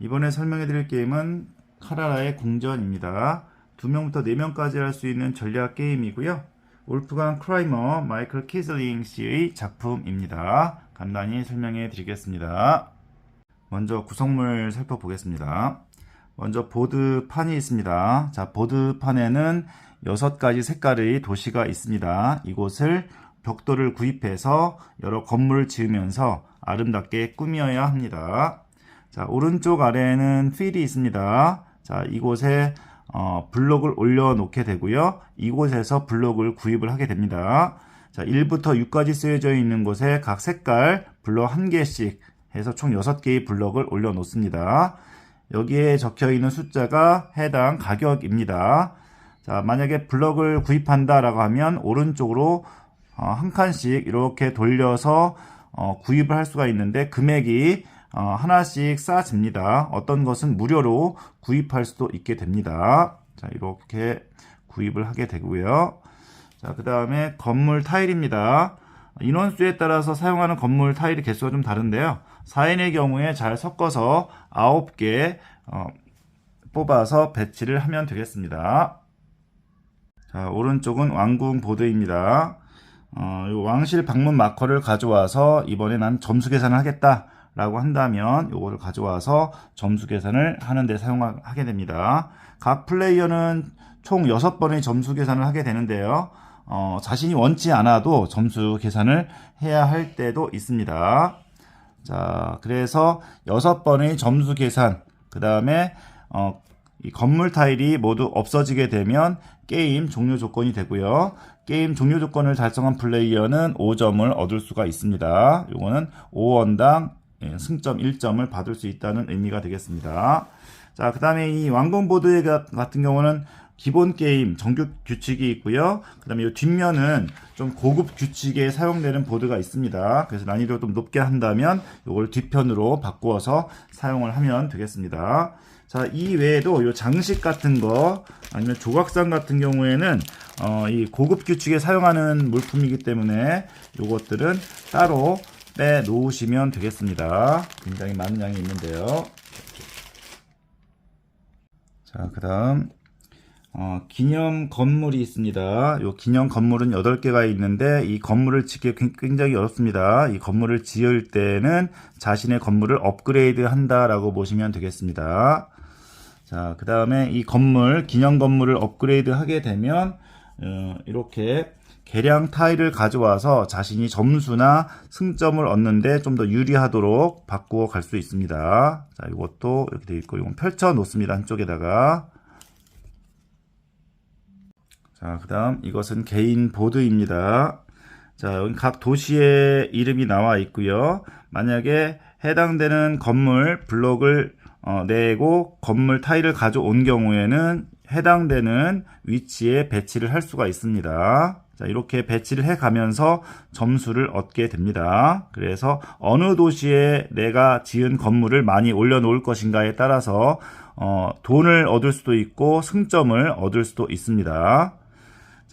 이번에 설명해 드릴 게임은 카라라의 궁전입니다. 2명부터 4명까지 할 수 있는 전략 게임이고요. 울프강 크라이머 마이클 키슬링 씨의 작품입니다. 간단히 설명해 드리겠습니다. 먼저 구성물 살펴보겠습니다. 먼저 보드판이 있습니다. 자, 보드판에는 6가지 색깔의 도시가 있습니다. 이곳을 벽돌을 구입해서 여러 건물을 지으면서 아름답게 꾸며야 합니다. 자, 오른쪽 아래에는 필이 있습니다. 자, 이곳에 어, 블록을 올려놓게 되고요. 이곳에서 블록을 구입을 하게 됩니다. 자, 1부터 6까지 쓰여져 있는 곳에 각 색깔 블록 한 개씩 해서 총 6개의 블록을 올려놓습니다. 여기에 적혀 있는 숫자가 해당 가격입니다. 자, 만약에 블럭을 구입한다라고 하면 오른쪽으로 어, 한 칸씩 이렇게 돌려서 어, 구입을 할 수가 있는데 금액이 어, 하나씩 쌓아집니다. 어떤 것은 무료로 구입할 수도 있게 됩니다. 자, 이렇게 구입을 하게 되고요. 자, 그 다음에 건물 타일입니다. 인원수에 따라서 사용하는 건물 타일의 개수가 좀 다른데요. 4인의 경우에 잘 섞어서 9개 어, 뽑아서 배치를 하면 되겠습니다. 자, 오른쪽은 왕궁 보드입니다. 어, 요 왕실 방문 마커를 가져와서 이번에 난 점수 계산을 하겠다. 라고 한다면 요거를 가져와서 점수 계산을 하는데 사용하게 됩니다. 각 플레이어는 총 6번의 점수 계산을 하게 되는데요. 어, 자신이 원치 않아도 점수 계산을 해야 할 때도 있습니다. 자, 그래서 6번의 점수 계산, 그 다음에 어, 이 건물 타일이 모두 없어지게 되면 게임 종료 조건이 되고요. 게임 종료 조건을 달성한 플레이어는 5점을 얻을 수가 있습니다. 요거는 5원당 예, 승점 1점을 받을 수 있다는 의미가 되겠습니다. 자, 그 다음에 이 왕건보드 같은 경우는 기본 게임 정규 규칙이 있고요. 그 다음에 이 뒷면은 좀 고급 규칙에 사용되는 보드가 있습니다. 그래서 난이도 좀 높게 한다면 이걸 뒷편으로 바꾸어서 사용을 하면 되겠습니다. 자, 이 외에도 이 장식 같은 거 아니면 조각상 같은 경우에는 어, 이 고급 규칙에 사용하는 물품이기 때문에 이것들은 따로 빼 놓으시면 되겠습니다. 굉장히 많은 양이 있는데요. 자, 그 다음, 어, 기념 건물이 있습니다. 이 기념 건물은 8개가 있는데 이 건물을 짓기 굉장히 어렵습니다. 이 건물을 지을 때는 자신의 건물을 업그레이드 한다라고 보시면 되겠습니다. 자, 그 다음에 이 건물, 기념 건물을 업그레이드 하게 되면, 어, 이렇게 개량 타일을 가져와서 자신이 점수나 승점을 얻는데 좀 더 유리하도록 바꾸어 갈 수 있습니다. 자, 이것도 이렇게 되어 있고, 이건 펼쳐 놓습니다. 한쪽에다가. 자, 그 다음 이것은 개인 보드입니다. 자, 여기 각 도시의 이름이 나와 있고요. 만약에 해당되는 건물 블록을 어, 내고 건물 타일을 가져온 경우에는 해당되는 위치에 배치를 할 수가 있습니다. 자, 이렇게 배치를 해 가면서 점수를 얻게 됩니다. 그래서 어느 도시에 내가 지은 건물을 많이 올려놓을 것인가에 따라서 어, 돈을 얻을 수도 있고 승점을 얻을 수도 있습니다.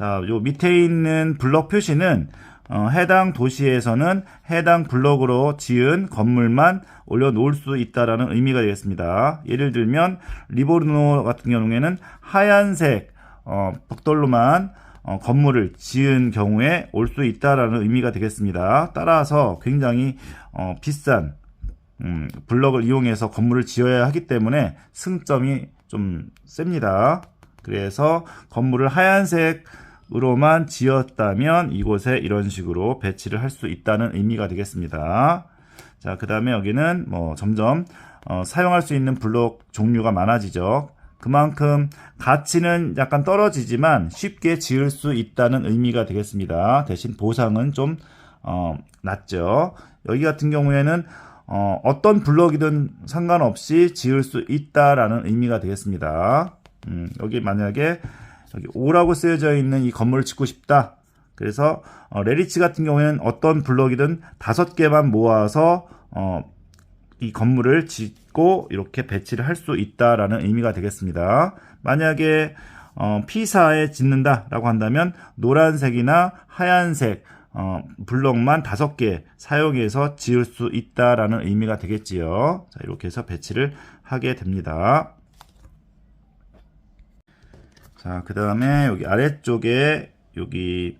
자, 요 밑에 있는 블럭 표시는 어, 해당 도시에서는 해당 블럭으로 지은 건물만 올려놓을 수 있다라는 의미가 되겠습니다. 예를 들면 리보르노 같은 경우에는 하얀색 어, 벽돌로만 어, 건물을 지은 경우에 올 수 있다라는 의미가 되겠습니다. 따라서 굉장히 어, 비싼 음, 블럭을 이용해서 건물을 지어야 하기 때문에 승점이 좀 셉니다. 그래서 건물을 하얀색 으로만 지었다면 이곳에 이런 식으로 배치를 할 수 있다는 의미가 되겠습니다. 자, 그 다음에 여기는 뭐 점점 어, 사용할 수 있는 블록 종류가 많아지죠. 그만큼 가치는 약간 떨어지지만 쉽게 지을 수 있다는 의미가 되겠습니다. 대신 보상은 좀 어, 낮죠. 여기 같은 경우에는 어, 어떤 블럭이든 상관없이 지을 수 있다라는 의미가 되겠습니다. 음, 여기 만약에 여기 5라고 쓰여져 있는 이 건물을 짓고 싶다. 그래서 어, 레리치 같은 경우에는 어떤 블럭이든 다섯 개만 모아서 어, 이 건물을 짓고 이렇게 배치를 할 수 있다라는 의미가 되겠습니다. 만약에 어, P사에 짓는다라고 한다면 노란색이나 하얀색 어, 블럭만 다섯 개 사용해서 지을 수 있다라는 의미가 되겠지요. 자, 이렇게 해서 배치를 하게 됩니다. 자, 그 다음에 여기 아래쪽에 여기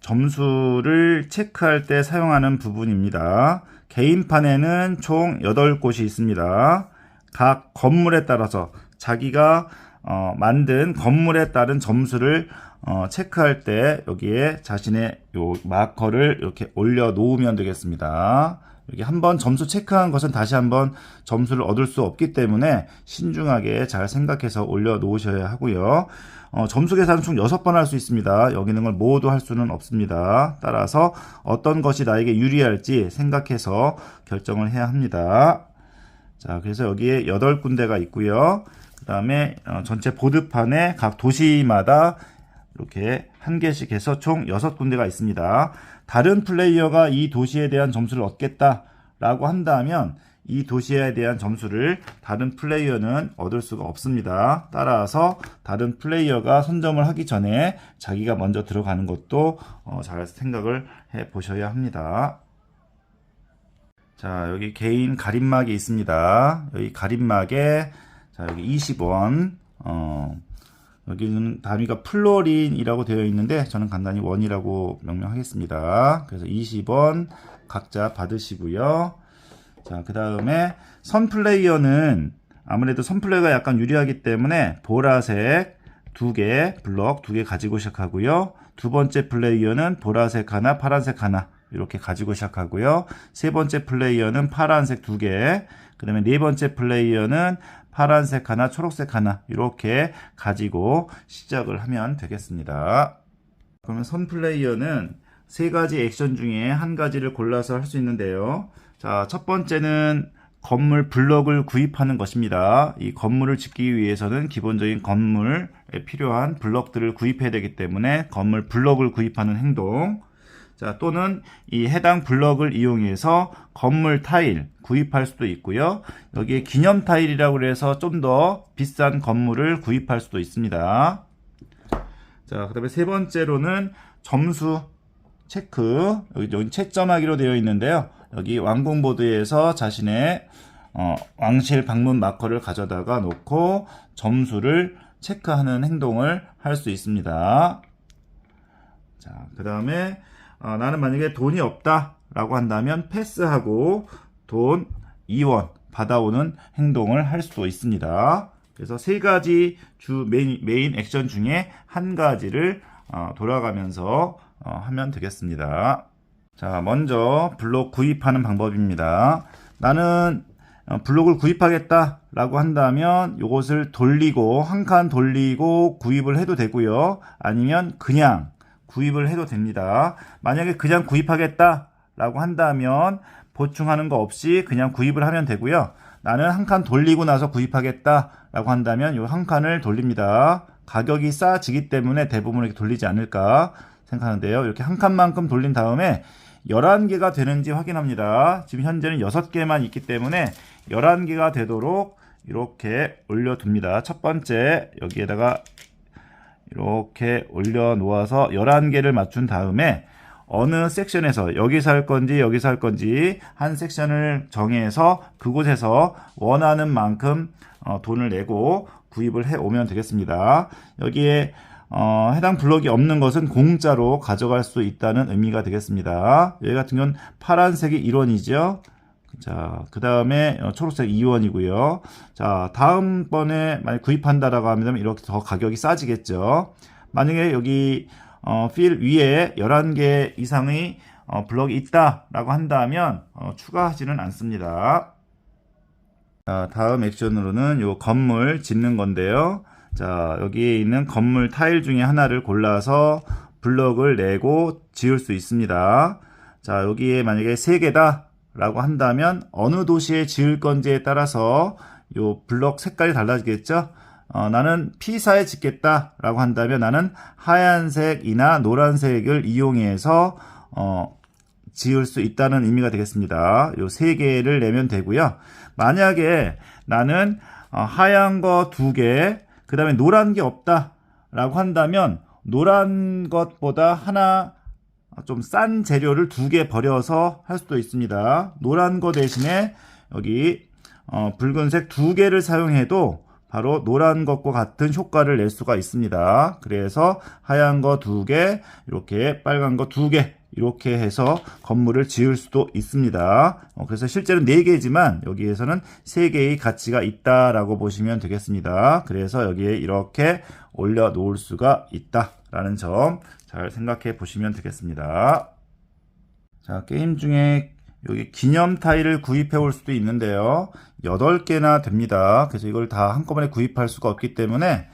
점수를 체크할 때 사용하는 부분입니다. 개인판에는 총 8곳이 있습니다. 각 건물에 따라서 자기가 어, 만든 건물에 따른 점수를 어, 체크할 때 여기에 자신의 요 마커를 이렇게 올려 놓으면 되겠습니다. 여기 한번 점수 체크한 것은 다시 한번 점수를 얻을 수 없기 때문에 신중하게 잘 생각해서 올려 놓으셔야 하고요. 어, 점수 계산은 총 6번 할 수 있습니다. 여기 있는 걸 모두 할 수는 없습니다. 따라서 어떤 것이 나에게 유리할지 생각해서 결정을 해야 합니다. 자, 그래서 여기에 8군데가 있고요. 그 다음에 어, 전체 보드판에 각 도시마다 이렇게 한 개씩 해서 총 6군데가 있습니다. 다른 플레이어가 이 도시에 대한 점수를 얻겠다라고 한다면 이 도시에 대한 점수를 다른 플레이어는 얻을 수가 없습니다. 따라서 다른 플레이어가 선점을 하기 전에 자기가 먼저 들어가는 것도 어, 잘 생각을 해 보셔야 합니다. 자, 여기 개인 가림막이 있습니다. 여기 가림막에 자, 여기 20원. 어, 여기는 단위가 플로린이라고 되어 있는데 저는 간단히 원이라고 명명하겠습니다. 그래서 20원 각자 받으시고요. 자, 그 다음에 선 플레이어는 아무래도 선 플레이가 약간 유리하기 때문에 보라색 두 개, 블럭 두 개 가지고 시작하고요. 두 번째 플레이어는 보라색 하나, 파란색 하나 이렇게 가지고 시작하고요. 세 번째 플레이어는 파란색 두 개, 그 다음에 네 번째 플레이어는 파란색 하나, 초록색 하나 이렇게 가지고 시작을 하면 되겠습니다. 그러면 선 플레이어는 세 가지 액션 중에 한 가지를 골라서 할 수 있는데요. 자, 첫 번째는 건물 블럭을 구입하는 것입니다. 이 건물을 짓기 위해서는 기본적인 건물에 필요한 블럭들을 구입해야 되기 때문에 건물 블럭을 구입하는 행동. 자, 또는 이 해당 블럭을 이용해서 건물 타일 구입할 수도 있고요. 여기에 기념 타일이라고 해서 좀 더 비싼 건물을 구입할 수도 있습니다. 자, 그 다음에 세 번째로는 점수 체크. 여기, 여기 채점하기로 되어 있는데요. 여기 왕공보드에서 자신의 어, 왕실 방문 마커를 가져다가 놓고 점수를 체크하는 행동을 할 수 있습니다. 자, 그 다음에 어, 나는 만약에 돈이 없다 라고 한다면 패스하고 돈 2원 받아오는 행동을 할 수도 있습니다. 그래서 세 가지 주 메인, 메인 액션 중에 한 가지를 어, 돌아가면서 어, 하면 되겠습니다. 자, 먼저 블록 구입하는 방법입니다. 나는 어, 블록을 구입하겠다 라고 한다면 이것을 돌리고 한 칸 돌리고 구입을 해도 되고요. 아니면 그냥 구입을 해도 됩니다. 만약에 그냥 구입하겠다라고 한다면 보충하는 거 없이 그냥 구입을 하면 되고요. 나는 한 칸 돌리고 나서 구입하겠다라고 한다면 이 한 칸을 돌립니다. 가격이 싸지기 때문에 대부분 이렇게 돌리지 않을까 생각하는데요. 이렇게 한 칸만큼 돌린 다음에 11개가 되는지 확인합니다. 지금 현재는 6개만 있기 때문에 11개가 되도록 이렇게 올려둡니다. 첫 번째 여기에다가 이렇게 올려 놓아서 11개를 맞춘 다음에 어느 섹션에서 여기서 할 건지 여기서 할 건지 한 섹션을 정해서 그곳에서 원하는 만큼 어, 돈을 내고 구입을 해 오면 되겠습니다. 여기에 어, 해당 블록이 없는 것은 공짜로 가져갈 수 있다는 의미가 되겠습니다. 여기 같은 경우는 파란색이 1원이죠. 자, 그 다음에 어, 초록색 2원이고요. 자, 다음번에 만약 구입한다라고 하면 이렇게 더 가격이 싸지겠죠. 만약에 여기 어, 필 위에 11개 이상의 어, 블럭이 있다라고 한다면 어, 추가하지는 않습니다. 자, 다음 액션으로는 요 건물 짓는 건데요. 자, 여기에 있는 건물 타일 중에 하나를 골라서 블럭을 내고 지을 수 있습니다. 자, 여기에 만약에 3개다 라고 한다면 어느 도시에 지을 건지에 따라서 요 블럭 색깔이 달라지겠죠? 어, 나는 P사에 짓겠다 라고 한다면 나는 하얀색이나 노란색을 이용해서 어, 지을 수 있다는 의미가 되겠습니다. 요 세 개를 내면 되고요. 만약에 나는 어, 하얀 거 두 개, 그 다음에 노란 게 없다 라고 한다면 노란 것보다 하나 좀 싼 재료를 두 개 버려서 할 수도 있습니다. 노란 거 대신에 여기 어, 붉은색 두 개를 사용해도 바로 노란 것과 같은 효과를 낼 수가 있습니다. 그래서 하얀 거 두 개, 이렇게 빨간 거 두 개, 이렇게 해서 건물을 지을 수도 있습니다. 어, 그래서 실제로 네 개지만 여기에서는 세 개의 가치가 있다라고 보시면 되겠습니다. 그래서 여기에 이렇게 올려 놓을 수가 있다 라는 점 잘 생각해 보시면 되겠습니다. 자, 게임 중에 여기 기념 타일을 구입해 올 수도 있는데요. 8개나 됩니다. 그래서 이걸 다 한꺼번에 구입할 수가 없기 때문에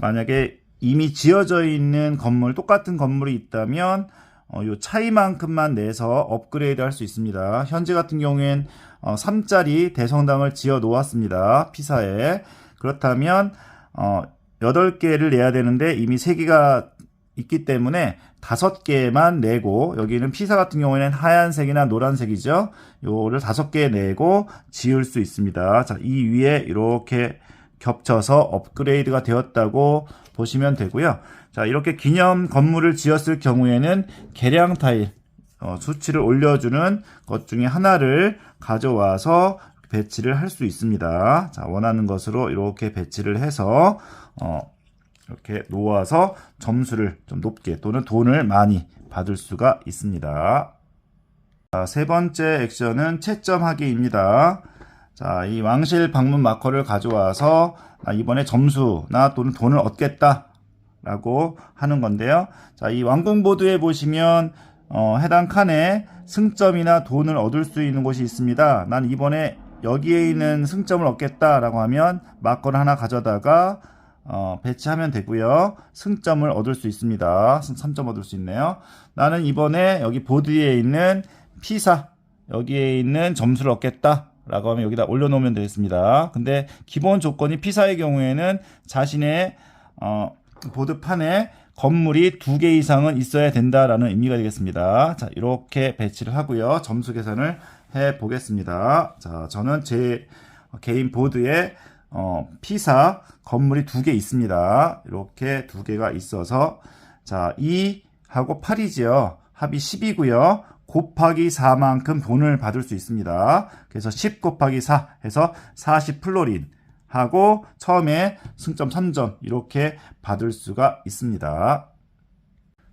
만약에 이미 지어져 있는 건물, 똑같은 건물이 있다면 어, 요 차이만큼만 내서 업그레이드 할 수 있습니다. 현재 같은 경우엔 어, 3짜리 대성당을 지어 놓았습니다. 피사에. 그렇다면 어, 8개를 내야 되는데 이미 3개가 있기 때문에 다섯 개만 내고 여기는 피사 같은 경우에는 하얀색이나 노란색이죠. 요를 다섯 개 내고 지을 수 있습니다. 자, 이 위에 이렇게 겹쳐서 업그레이드가 되었다고 보시면 되고요. 자, 이렇게 기념 건물을 지었을 경우에는 계량 타일 어, 수치를 올려주는 것 중에 하나를 가져와서 배치를 할 수 있습니다. 자, 원하는 것으로 이렇게 배치를 해서 어, 이렇게 놓아서 점수를 좀 높게 또는 돈을 많이 받을 수가 있습니다. 자, 세 번째 액션은 채점하기입니다. 자, 이 왕실 방문 마커를 가져와서 아, 이번에 점수나 또는 돈을 얻겠다. 라고 하는 건데요. 자, 이 왕궁 보드에 보시면 어, 해당 칸에 승점이나 돈을 얻을 수 있는 곳이 있습니다. 난 이번에 여기에 있는 승점을 얻겠다라고 하면 마커를 하나 가져다가 어, 배치하면 되고요. 승점을 얻을 수 있습니다. 3점 얻을 수 있네요. 나는 이번에 여기 보드에 있는 피사 여기에 있는 점수를 얻겠다. 라고 하면 여기다 올려놓으면 되겠습니다. 근데 기본 조건이 피사의 경우에는 자신의 어, 보드판에 건물이 두 개 이상은 있어야 된다라는 의미가 되겠습니다. 자, 이렇게 배치를 하고요. 점수 계산을 해 보겠습니다. 자, 저는 제 개인 보드에 어, 피사 건물이 두 개 있습니다. 이렇게 두 개가 있어서 자, 2하고 8이지요. 합이 10이고요. 곱하기 4만큼 돈을 받을 수 있습니다. 그래서 10 곱하기 4 해서 40 플로린 하고 처음에 승점 3점 이렇게 받을 수가 있습니다.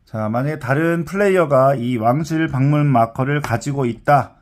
자, 만약에 다른 플레이어가 이 왕실 방문 마커를 가지고 있다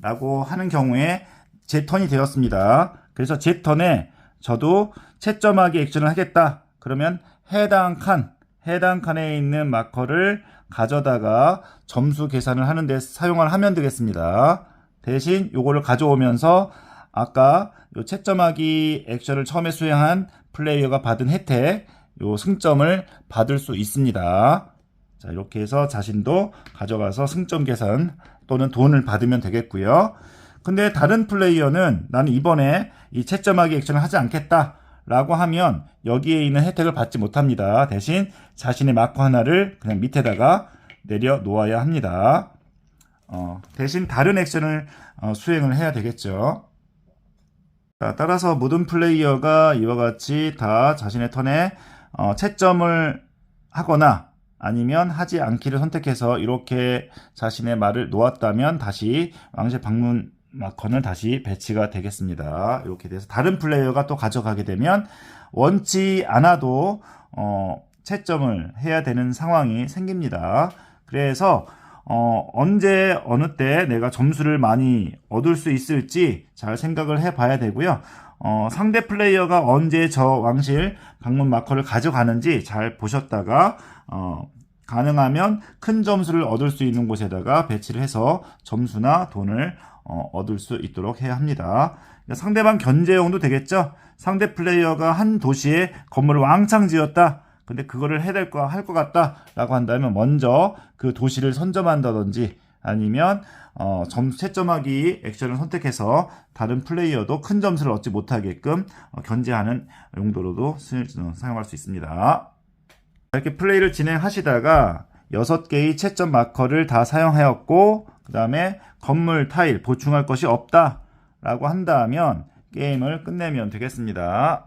라고 하는 경우에 제 턴이 되었습니다. 그래서 제 턴에 저도 채점하기 액션을 하겠다. 그러면 해당 칸, 해당 칸에 있는 마커를 가져다가 점수 계산을 하는데 사용을 하면 되겠습니다. 대신 요거를 가져오면서 아까 요 채점하기 액션을 처음에 수행한 플레이어가 받은 혜택, 요 승점을 받을 수 있습니다. 자, 이렇게 해서 자신도 가져가서 승점 계산 또는 돈을 받으면 되겠고요. 근데 다른 플레이어는 나는 이번에 이 채점하기 액션을 하지 않겠다. 라고 하면 여기에 있는 혜택을 받지 못합니다. 대신 자신의 마커 하나를 그냥 밑에다가 내려 놓아야 합니다. 어, 대신 다른 액션을 어, 수행을 해야 되겠죠. 자, 따라서 모든 플레이어가 이와 같이 다 자신의 턴에 어, 채점을 하거나 아니면 하지 않기를 선택해서 이렇게 자신의 말을 놓았다면 다시 왕실 방문 마커는 다시 배치가 되겠습니다. 이렇게 돼서 다른 플레이어가 또 가져가게 되면 원치 않아도 어, 채점을 해야 되는 상황이 생깁니다. 그래서 어, 언제 어느 때 내가 점수를 많이 얻을 수 있을지 잘 생각을 해봐야 되고요. 어, 상대 플레이어가 언제 저 왕실 방문 마커를 가져가는지 잘 보셨다가 어, 가능하면 큰 점수를 얻을 수 있는 곳에다가 배치를 해서 점수나 돈을 어, 얻을 수 있도록 해야 합니다. 그러니까 상대방 견제용도 되겠죠. 상대 플레이어가 한 도시에 건물을 왕창 지었다. 근데 그거를 해야 될거할 것 같다라고 한다면 먼저 그 도시를 선점한다든지 아니면 어, 점수 채점하기 액션을 선택해서 다른 플레이어도 큰 점수를 얻지 못하게끔 어, 견제하는 용도로도 쓰, 사용할 수 있습니다. 이렇게 플레이를 진행하시다가 6개의 채점 마커를 다 사용하였고 그 다음에 건물 타일 보충할 것이 없다 라고 한다면 게임을 끝내면 되겠습니다.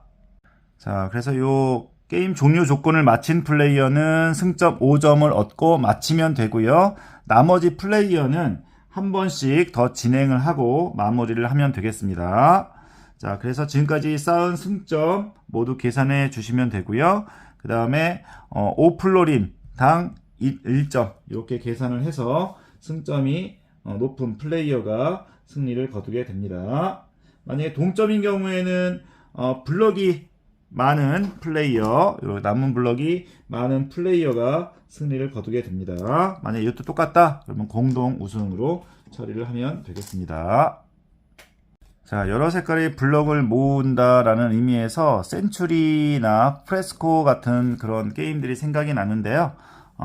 자, 그래서 요 게임 종료 조건을 마친 플레이어는 승점 5점을 얻고 마치면 되고요. 나머지 플레이어는 한 번씩 더 진행을 하고 마무리를 하면 되겠습니다. 자, 그래서 지금까지 쌓은 승점 모두 계산해 주시면 되고요. 그 다음에 어, 5플로린 당 1점 이렇게 계산을 해서 승점이 어, 높은 플레이어가 승리를 거두게 됩니다. 만약에 동점인 경우에는 어, 블럭이 많은 플레이어, 요 남은 블럭이 많은 플레이어가 승리를 거두게 됩니다. 만약에 이것도 똑같다, 그러면 공동 우승으로 처리를 하면 되겠습니다. 자, 여러 색깔의 블럭을 모은다라는 의미에서 센츄리나 프레스코 같은 그런 게임들이 생각이 나는데요.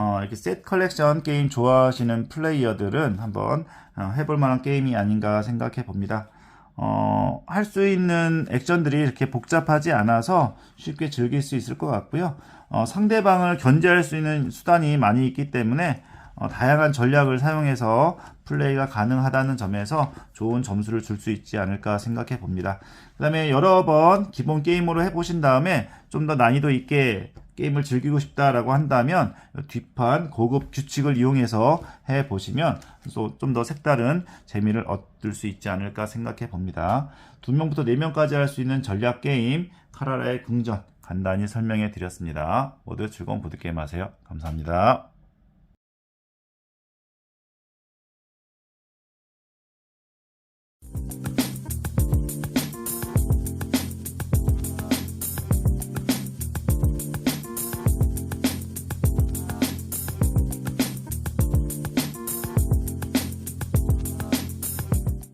어, 이렇게 셋 컬렉션 게임 좋아하시는 플레이어들은 한번 어, 해볼 만한 게임이 아닌가 생각해 봅니다. 어, 할 수 있는 액션들이 이렇게 복잡하지 않아서 쉽게 즐길 수 있을 것 같고요. 어, 상대방을 견제할 수 있는 수단이 많이 있기 때문에 어, 다양한 전략을 사용해서 플레이가 가능하다는 점에서 좋은 점수를 줄 수 있지 않을까 생각해 봅니다. 그 다음에 여러 번 기본 게임으로 해보신 다음에 좀 더 난이도 있게 게임을 즐기고 싶다라고 한다면 뒷판 고급 규칙을 이용해서 해 보시면 좀 더 색다른 재미를 얻을 수 있지 않을까 생각해 봅니다. 두 명부터 네 명까지 할 수 있는 전략 게임 카라라의 궁전 간단히 설명해 드렸습니다. 모두 즐거운 보드게임 하세요. 감사합니다.